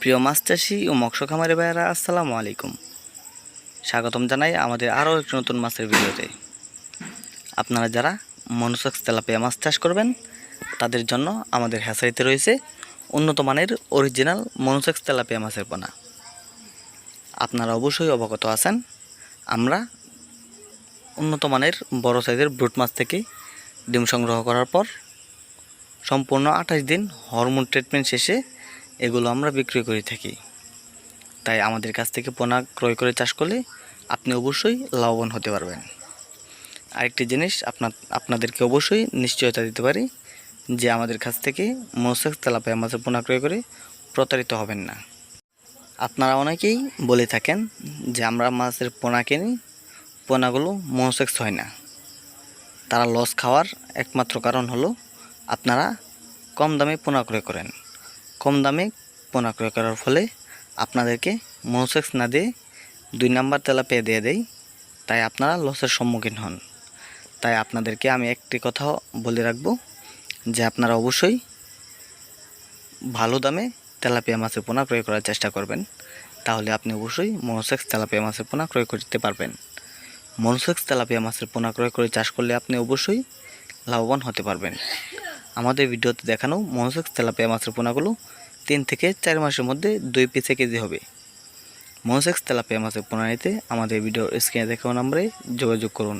প্রিয় মাছ চাষি ও মৎস্য খামারি ভাইয়েরা, আসসালামু আলাইকুম। স্বাগতম জানাই আমাদের আরও একটি নতুন মাছের ভিডিওতে। আপনারা যারা মনুসেক্স তেলাপিয়া মাছ চাষ করবেন, তাদের জন্য আমাদের হ্যাসারিতে রয়েছে উন্নত মানের অরিজিনাল মনুসেক্স তেলাপিয়া মাছের পোনা। আপনারা অবশ্যই অবগত আছেন, আমরা উন্নত মানের বড় সাইজের ব্রুট মাছ থেকে ডিম সংগ্রহ করার পর সম্পূর্ণ আঠাশ দিন হরমোন ট্রিটমেন্ট শেষে এগুলো আমরা বিক্রি করে থাকি। তাই আমাদের কাছ থেকে পোনা ক্রয় করে চাষ করলে আপনি অবশ্যই লাভবান হতে পারবেন। আরেকটি জিনিস আপনার, আপনাদেরকে অবশ্যই নিশ্চয়তা দিতে পারি যে আমাদের কাছ থেকে মৌসাক তেলাপিয়া মাছের পোনা ক্রয় করে প্রতারিত হবেন না। আপনারা অনেকেই বলে থাকেন যে আমরা মাছের পোনা কিনি, পোনাগুলো মৌসেক্স হয় না। তারা লস খাওয়ার একমাত্র কারণ হলো আপনারা কম দামে পোনা ক্রয় করেন। কম দামে পোনা ক্রয় করার ফলে আপনাদেরকে মৌসেক্স না দিয়ে দুই নাম্বার তেলাপিয়া দিয়ে দেয় তাই আপনারা লসের সম্মুখীন হন। তাই আপনাদেরকে আমি একটি কথা বলে রাখব যে আপনারা অবশ্যই ভালো দামে তেলাপিয়া মাছের পোনা ক্রয় করার চেষ্টা করবেন। তাহলে আপনি অবশ্যই মনোসেক্স তেলাপিয়া মাছের পোনা ক্রয় করতে পারবেন। মনোসেক্স তেলাপিয়া মাছের পোনা ক্রয় করে চাষ করলে আপনি অবশ্যই লাভবান হতে পারবেন। আমাদের ভিডিওতে দেখানো মনোসেক্স তেলাপিয়া মাছের পোনাগুলো তিন থেকে চার মাসের মধ্যে দুই পিসে কেজি হবে। মনোসেক্স তেলাপিয়া মাছের পোনা নিতে আমাদের ভিডিওর স্ক্রিনে দেখানো নম্বরে যোগাযোগ করুন।